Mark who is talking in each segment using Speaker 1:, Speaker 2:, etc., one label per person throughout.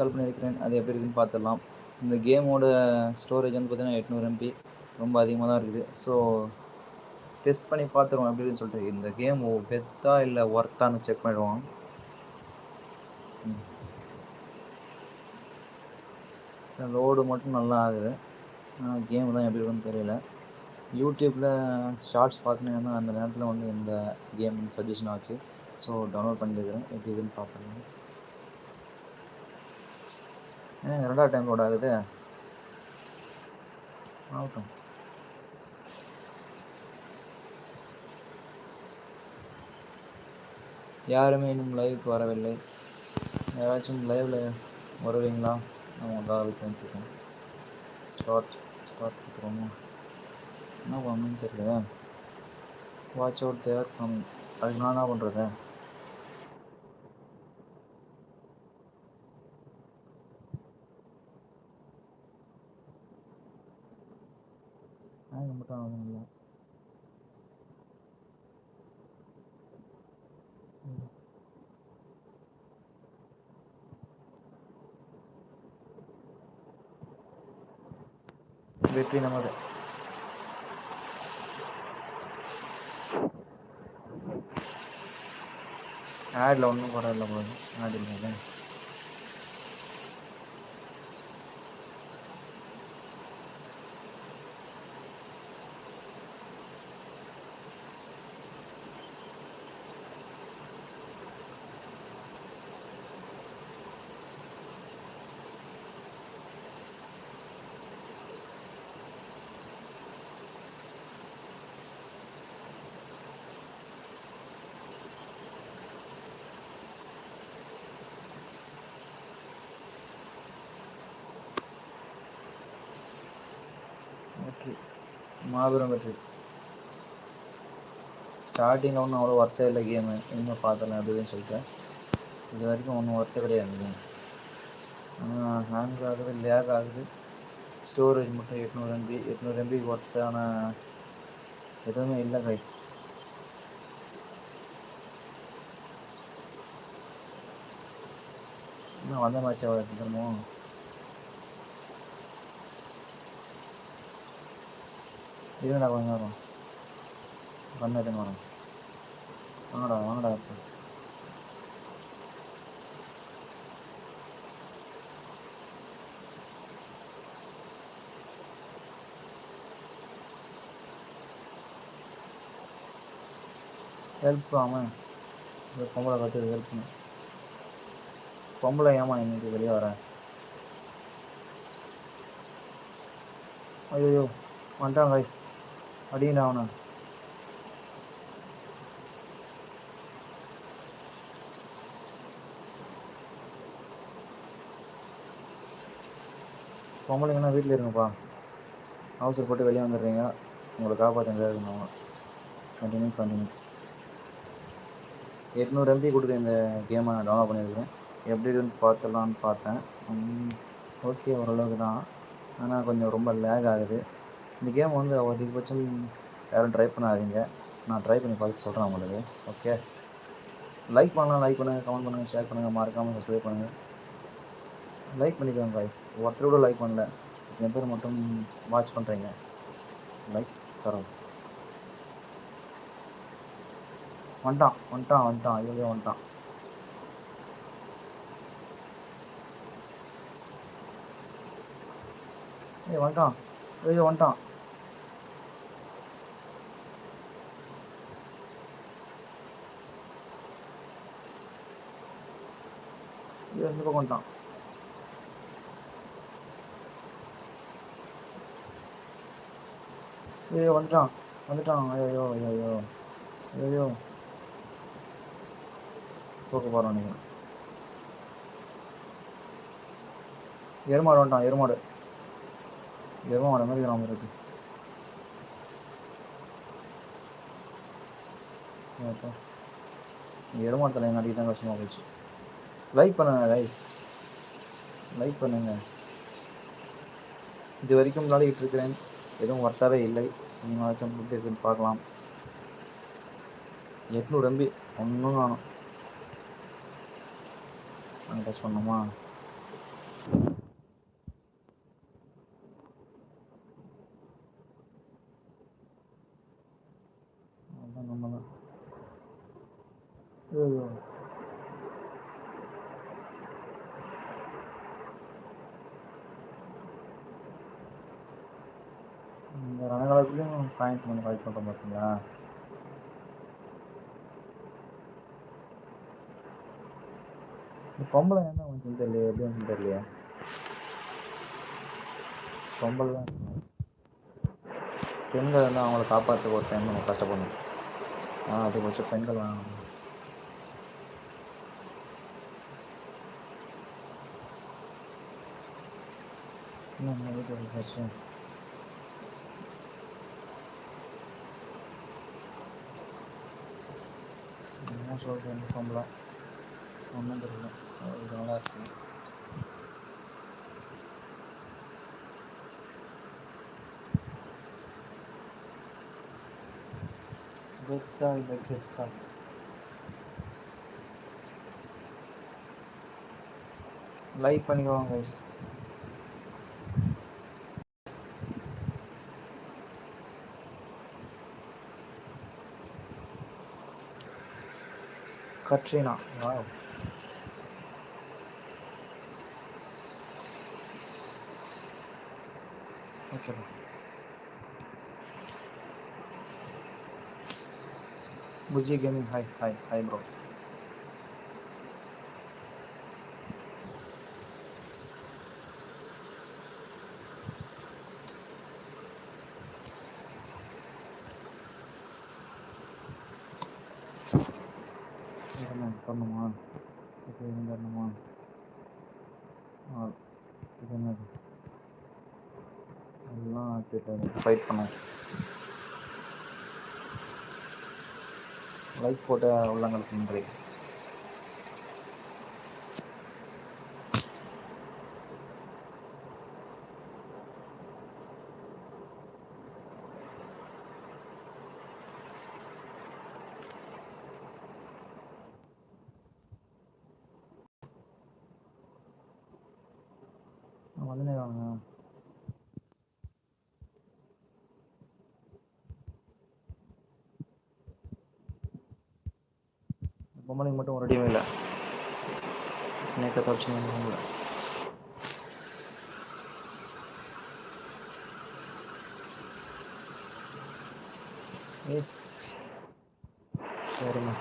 Speaker 1: Install பண்ணியிருக்கிறேன். அது எப்படி இருக்குன்னு பார்த்துடலாம். இந்த கேமோட ஸ்டோரேஜ் வந்து பார்த்தீங்கன்னா எட்நூறு எம்பி ரொம்ப அதிகமாக தான் இருக்குது. ஸோ டெஸ்ட் பண்ணி பார்த்துருவோம் அப்படின்னு சொல்லிட்டு. இந்த கேம் பெத்தா இல்லை ஒர்த்தான்னு செக் பண்ணிடுவோம். லோடு மட்டும் நல்லா ஆகுது. ஆனால் கேம் தான் எப்படி இருக்குன்னு தெரியல. யூடியூப்பில் ஷார்ட்ஸ் பார்த்தீங்கன்னா அந்த நேரத்தில் வந்து இந்த கேம் சஜஷன் ஆச்சு. ஸோ டவுன்லோட் பண்ணியிருக்கிறேன். எப்படி இதுன்னு பார்த்துருக்கேன் ஏன் ரெண்டாவது டைம் லோட் ஆகுது ஆகட்டும். யாருமே இன்னும் லைவுக்கு வரவில்லை. யாராச்சும் லைவில் வருவீங்களா? நான் உங்கள் வெயிட் பண்ணிட்டுருக்கேன் ஸ்டார்ட் ஸ்டார்ட் கொடுத்துருவோமா என்ன பண்ணுன்னு தெரியல வாட்ச் அவுட் தேவை அதுக்கு நான் என்ன பண்ணுறது தான் மட்டும் ஆகணும்ல வெற்றி நமது. ஆடில் ஒன்றும் குறை இல்லை போகுது ஆட் இல்லை ஓகே மாபெரும் வெற்றி. ஸ்டார்டிங்கில் ஒன்றும் அவ்வளோ ஒர்த்தே இல்லை கேமு இனிமேல் பார்த்துடலாம் அதுன்னு சொல்லிட்டு இது வரைக்கும் ஒன்றும் ஒர்த்து கிடையாது ஆனால் ஹேங் ஆகுது லேக் ஆகுது. ஸ்டோரேஜ் மட்டும் எட்நூறு எம்பி எட்நூறு எம்பி ஒர்த்தான எதுவுமே இல்லை கைஸ் இன்னும் வந்த மேட்ச் திரும்பவும் இருங்கடா கொஞ்சம் நேரம். வந்துட்டுன்னு வரேன். வாங்கடா வாங்கடா இப்போ ஹெல்ப் அவன் இந்த பொம்பளை பார்த்து ஹெல்ப் பண்ணு. பொம்பளை ஏமா இன்னைக்கு வெளியே வர? ஐயோ வந்துட்டான் கைஸ் அப்படின்னு அவனை பொம்பளைங்கன்னா வீட்டில் இருங்கப்பா. அவசர போட்டு வெளியே வந்துடுறீங்க. உங்களை காப்பாற்ற கண்டினியூ கண்டினியூ எட்நூறு எம்பி கொடுத்து இந்த கேமை நான் டவுன்லோட் பண்ணியிருக்கேன் எப்படி இருக்குன்னு பார்த்துடலான்னு பார்த்தேன். ஓகே ஓரளவுக்கு தான். ஆனால் கொஞ்சம் ரொம்ப லேக் ஆகுது. இந்த கேம் வந்து அதிகபட்சம் யாரும் ட்ரை பண்ணாதீங்க. நான் ட்ரை பண்ணி பார்த்து சொல்கிறேன் உங்களுக்கு. ஓகே லைக் பண்ணலாம் லைக் பண்ணுங்கள் கமெண்ட் பண்ணுங்கள் ஷேர் பண்ணுங்கள் மறக்காமல் சப்ஸ்கிரைப் பண்ணுங்கள் லைக் பண்ணிக்கோங்க காய்ஸ் ஒருத்தர் கூட லைக் பண்ணல. எத்தனை பேர் மட்டும் வாட்ச் பண்ணுறீங்க லைக் தரோம். வந்துட்டான் வந்துட்டான் வந்துட்டான். ஐயோ வந்துட்டான். ஏய் வந்துட்டான். ஐயோ வந்துட்டான். இந்த பக்கம் வந்துட்டான் ஐயோ வந்துட்டான். வந்துட்டான். ஐயோ ஐயோ ஐயோ தூக்க போகிறோம் நீங்கள் எருமாடு வந்துட்டான் எருமாடு. எருமாடு மாதிரி கிராமம் இருக்கு. அப்பா. எருமாடு தலையை நடிக்க தான் கஷ்டமாக போச்சு லைக் பண்ணுங்க கைஸ் லைக் பண்ணுங்க. இது வரைக்கும் விளையாடிட்டு இருக்கிறேன் எதுவும் ஒர்த்தாவே இல்லை. நீங்களாச்சும் எப்படி இருக்குன்னு பார்க்கலாம். எட்நூறு எம்பி ஒன்றும் காணும். நாங்கள் டச் பண்ணோமா? காயின்ஸ் நம்ம கலெக்ட் பண்ணுறோம் பார்த்தீங்களா இந்த பொம்பளை என்ன கொஞ்சம் தெரியல எப்படி ஒன்றும் தெரியலையே? பொம்பளை தான். பெண்கள் வந்து அவங்கள காப்பாற்ற ஒரு டைம் நம்ம கஷ்டப்படணும். ஆ கொஞ்சம் பெண்கள் வேணும் இன்னும் நம்ம வீட்டில் பிரச்சனை? என்ன சொல்கிறேன் ஃபார்ம்லாம் ஒன்றும் தெரியல. அது நல்லா இருக்கு. கெத்தா இல்லை கெத்தா. லைக் பண்ணிக்கோங்க guys Katrina. Wow. Okay. Buji Gaming, hi, hi, hi, bro. என்ன பண்ணுமா இது என்னமா இது என்னது? எல்லாம் ஆக்கிட்டு ஃபைட் பண்ணோம் லைக் போட்ட உள்ளங்களுக்கு நன்றி வந்து வாங்க பொம்பளைக்கு மட்டும் ஒரு அடியும் இல்லை. நேக்க தொடச்சு பொம்பளை எஸ் சரிம்மா.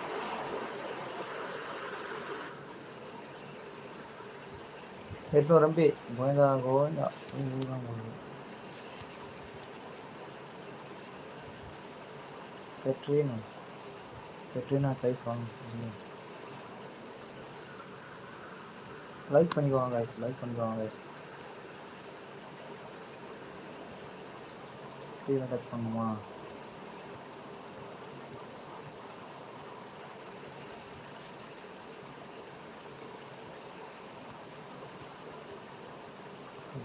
Speaker 1: எட்நூறு எம்பி கோவிந்தா கோவிந்தா. இதுதான் போகுது கட்ரீனா கெட்ரினா டைப் வாங்க லைக் பண்ணிக்கோங்க கைஸ் லைக் பண்ணிக்கோங்க கைஸ் தீவிர டச் பண்ணுமா?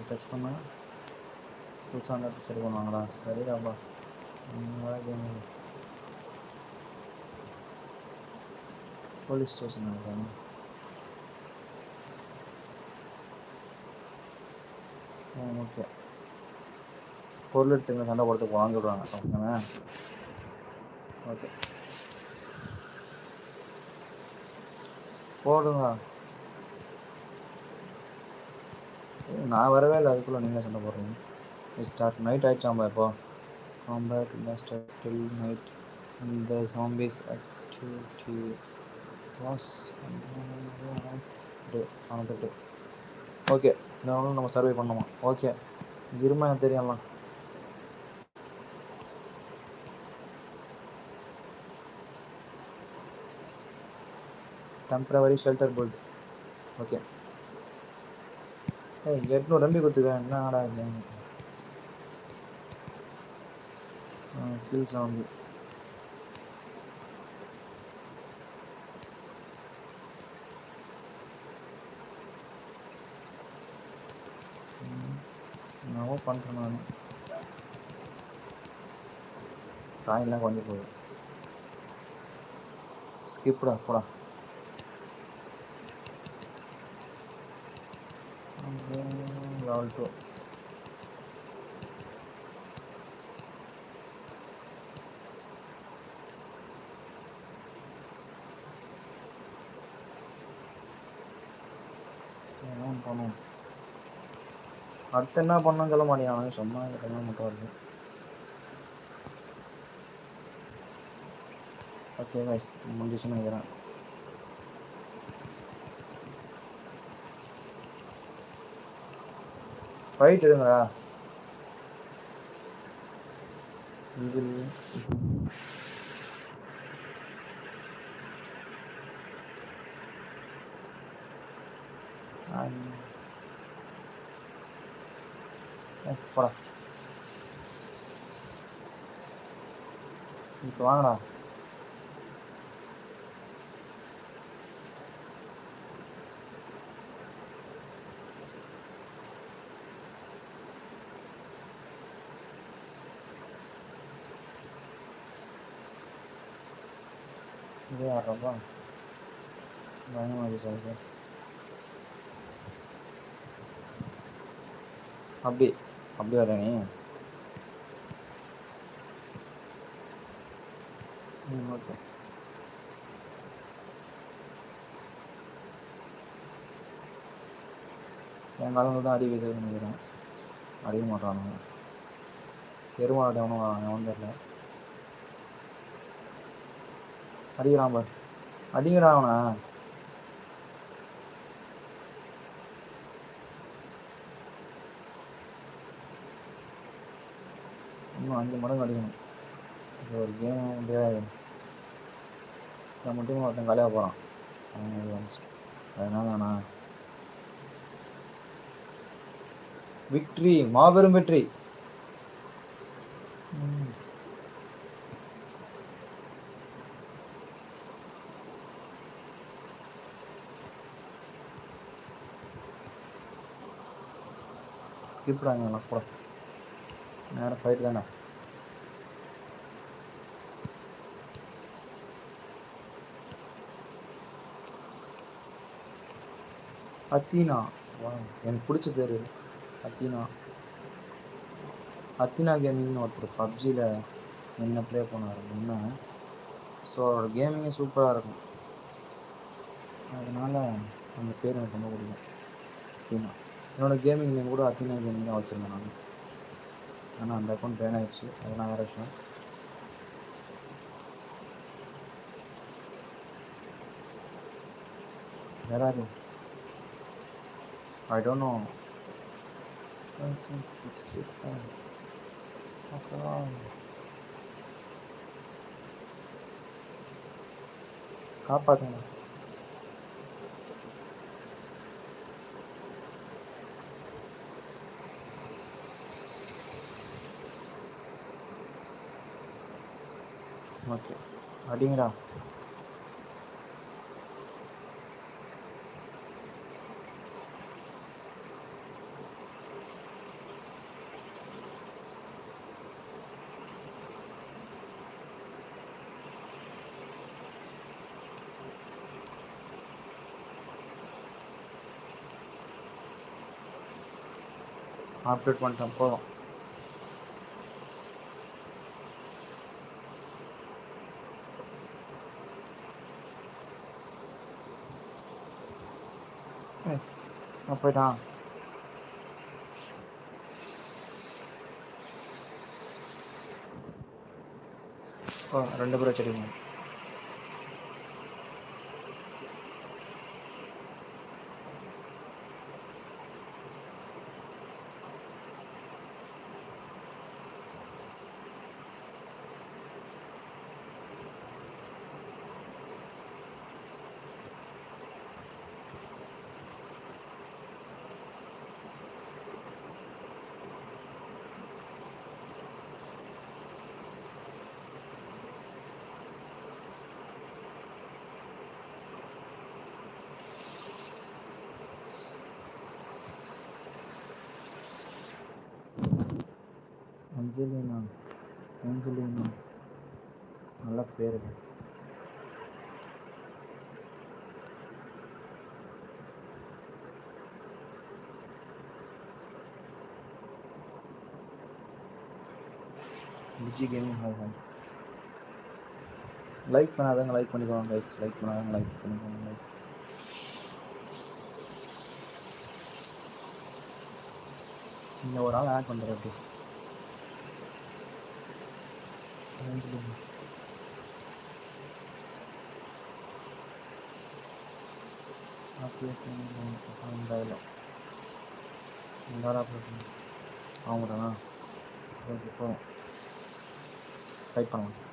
Speaker 1: டச் பண்ணால் புதுசாக அந்த சரி பண்ணுவாங்களா? சரிடாப்பா கேம் போலீஸ் ஸ்டேஷன் இருக்காங்க ஓகே பொருள் எடுத்துங்க சண்டை போடுறதுக்கு வாங்கி விடுவாங்க ஓகேண்ணா ஓகே போடுங்க. நான் வரவே இல்லை. அதுக்குள்ளே நீங்கள் சண்டை போடுறீங்க. ஸ்டார்ட் நைட் ஆயிடுச்சாம்பா இப்போ? காம்பேட் லாஸ்ட் டில் நைட் இந்த சாம்பிஸ் ஆக்டிவிட்டி வாஸ் நானூற்றெட்டு ஓகே இதனால நம்ம சர்வே பண்ணுமா ஓகே இருமா எனக்கு தெரியலாம் டெம்பரவரி ஷெல்டர் பில்ட் ஓகே ஏய் எட்நூறு நம்பி கொடுத்துக்க என்ன ஆடா கீழ் சவுண்டு என்னவோ பண்ணுறேன் நான். காயெல்லாம் கொஞ்சம் போகுது. ஸ்கிப்டா போடா. லெவல் டூ அடுத்து என்ன பண்ணு சொல்ல மாட்டேன் சும்மா இந்த கல்யாணம் மட்டும் வருது. ஓகே வைஸ் முடிஞ்சிச்சுன்னு நினைக்கிறேன். ஃபைட் இருங்களா இது போடா இப்போ வாங்கடா இது ஆடுறப்பா பயங்கரமாக சார் அப்படி அப்படி வர நீ ம் ஓகே என் காலங்க தான் அடி வைக்கிறது நினைக்கிறேன். அடிக்க மாட்டானுங்க. எருமாடு எவனும் வரான் எவனும் தெரியல. அடிக்கிறான் பார். அடிக்கிறான் அவனை. இன்னும் அஞ்சு மடங்கு அடிக்கணும். இது ஒரு கேம் வந்து இதை மட்டும் ஒருத்தன் காலியாக போகிறான் அதனால நான் விக்ட்ரி மாபெரும் வெற்றி ம். ஸ்கிப் ஆங்க கூட நேரம் ஃபைட் தானே. அத்தீனா. எனக்கு பிடிச்ச பேர் அத்தீனா. அத்தினா கேமிங்னு ஒருத்தர் பப்ஜியில் என்ன ப்ளே பண்ணார் என்ன ஸோ அவரோட கேமிங்கே சூப்பராக இருக்கும். அதனால் அந்த பேர் எனக்கு ரொம்ப பிடிக்கும். அத்தினா. என்னோடய கேமிங் நேம் கூட அத்தினா கேமிங் தான் வச்சுருந்தேன் நான். ஆனால் அந்த அக்கௌண்ட் பேன் ஆகிடுச்சு அதெல்லாம் வேறு விஷயம். வேறு? I don't know. I think it's your phone. After all. காப்பாத்துங்க ஓகே அடிங்கடா அப்டேட் பண்ணிட்டேன் போதும். போயிட்டான் ஓ ரெண்டு பேரும் வச்சிருக்கீங்க. அஞ்சலினா ஏஞ்சலினா நல்ல பேர். Viji gaming hi hi like பண்ணாதவங்க லைக் பண்ணிக்கோங்க கைஸ் லைக் பண்ணாதவங்க லைக் பண்ணிக்கோங்க guys. இந்த ஒரு ஆள் ஆட் பண்ணுறேன் Angelina. आप डायलॉग எல்லாரும் அவங்க தானா இப்போ ஃபைட் பண்ணுவாங்க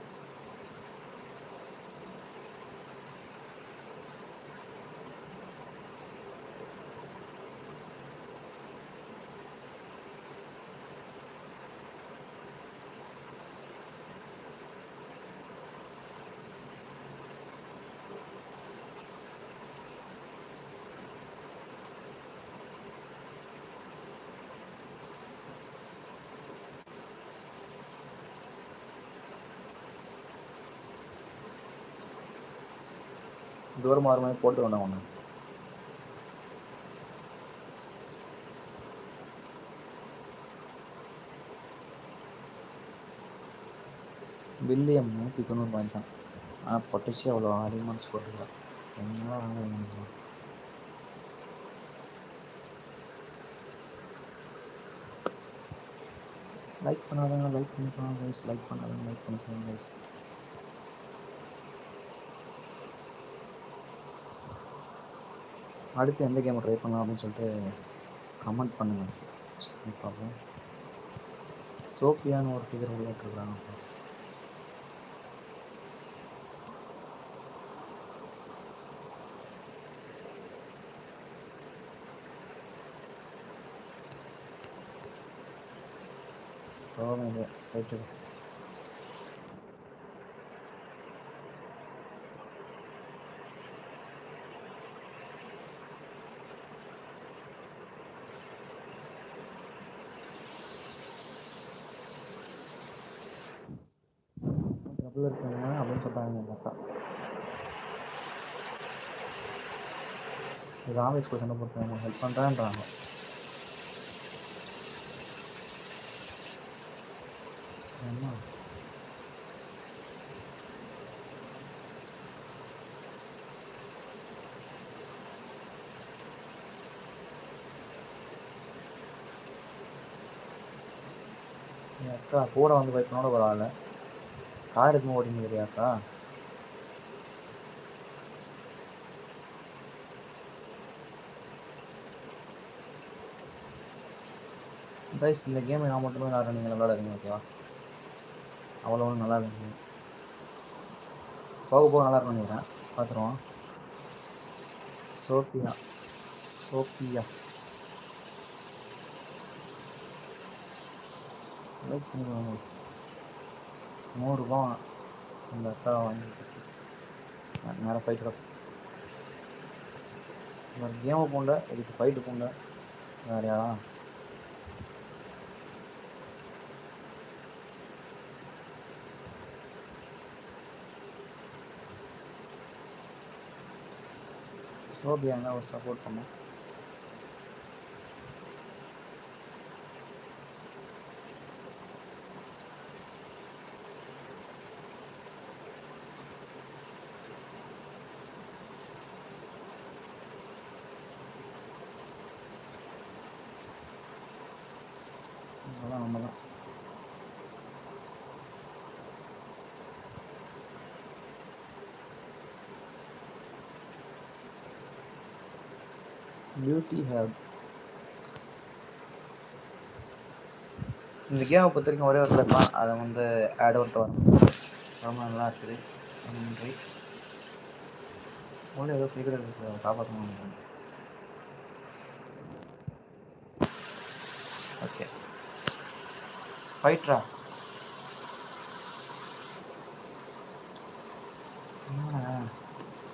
Speaker 1: தூரம் மாறு மாதிரி போட்டு வேண்டாம் ஒன்று வில்லியம் நூற்றி தொண்ணூறு பாயிண்ட் தான். ஆனால் பொட்டச்சி அவ்வளோ அதிகமான ஸ்கோர் இல்லை என்ன லைக் பண்ணாதவங்க லைக் பண்ணிக்கலாம் கைஸ் லைக் பண்ணாதவங்க லைக் பண்ணிக்கலாம் கைஸ் அடுத்து எந்த கேமை ட்ரை பண்ணலாம் அப்படின்னு சொல்லிட்டு கமெண்ட் பண்ணுங்கள் பார்ப்போம். சோஃபியான்னு ஒரு ஃபிகர் விளையாட்டுருக்காங்க ப்ராப்ளம் இல்லை ரைட்டு முதல்ல இருக்காங்க அப்படின்னு சொல்கிறாங்க எங்கள் அக்கா. இது ஆஃபீஸ் கொஸ்டின் போட்டுருக்காங்க ஹெல்ப் பண்ணுறான்றாங்க என்ன? அக்கா கூட வந்து போய்க்கனோட பரவாயில்ல கார் எதுவும் ஓடிங்க அக்கா கைஸ் இந்த கேம் நான் மட்டுமே விளாட்றேன். நீங்கள் விளாடாதீங்க ஓகேவா அவ்வளோ ஒன்றும் நல்லா இருக்கு போக போக நல்லா இருக்கும் நினைக்கிறேன். பார்த்துருவோம். சோஃபியா. சோஃபியா. லைக் நூறுரூவா அந்த அக்கா வாங்கிட்டு நேரம் ஃபைட் கிடக்கும் கேமை போண்ட இதுக்கு ஃபைட்டு போண்ட வேறு யாரா? சோபியா என்ன ஒரு சப்போர்ட் பண்ணும் அதான் நம்ம தான் பியூட்டி ஹேப் இந்த கேமை பொறுத்த வரைக்கும் ஒரே ஒரு பிளஸ் அதை வந்து ஆட் அவுட் வரும் ரொம்ப நல்லா இருக்குது. நன்றி. உள்ள ஏதோ ஃபிகர் இருக்கு. காப்பாற்றணும் ஓகே ஃபைட்ரா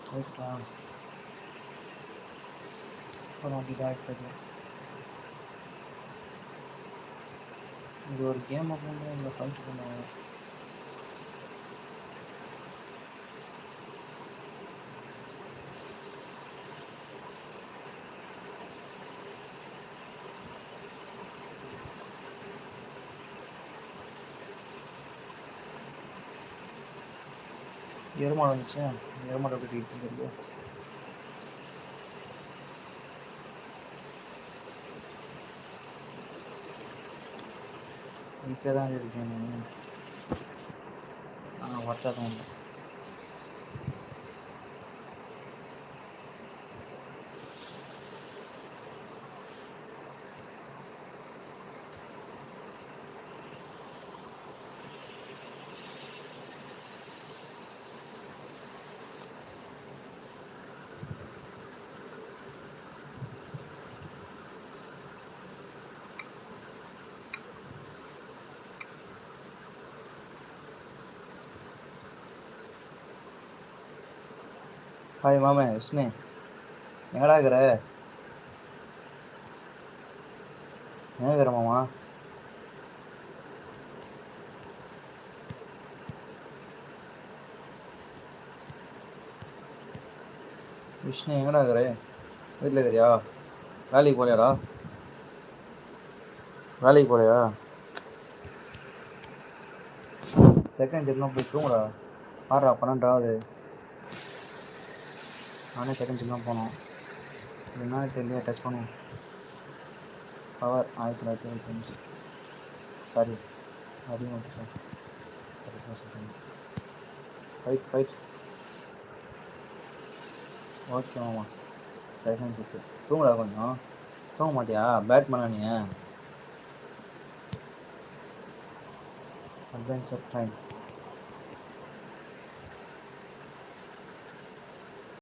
Speaker 1: ஃபைட்ரா அப்புறம் அப்படி தான் ஃபைட்ரா இது ஒரு கேம் அப்படின்னு இந்த ஃபைட் பண்ணுவாங்க எருமாடு வந்துச்சு? எருமாடு எப்படி இருக்குது ஈஸியாக தான் இருக்கேன் ஆ ஒர்த்தாக தான் ஹாய் மாமே விஷ்ணு. எங்கடா இருக்கிற? எங்க இருக்கிற மாமா? விஷ்ணு எங்கடா இருக்கிற? வீட்டில் இருக்கிறியா? வேலைக்கு போகலையாடா? வேலைக்கு போகலையா? செகண்ட் ஜிப்லாம் போய் தூங்குடா. ஆறா பன்னெண்டாவது. நானே செகண்ட் ஜிப்லாம் போனோம். என்னன்னு தெரியல டச் பண்ணுவோம் பவர் ஆயிரத்தி தொள்ளாயிரத்தி எழுபத்தஞ்சு சாரி அதிகமாக சார் ஃபைட் ஃபைட் ஓகே மாமா. செகண்ட் ஷிஃப்ட்டு தூங்குடா கொஞ்சம். தூங்க மாட்டியா? பேட் பண்ண நீ. Adventure time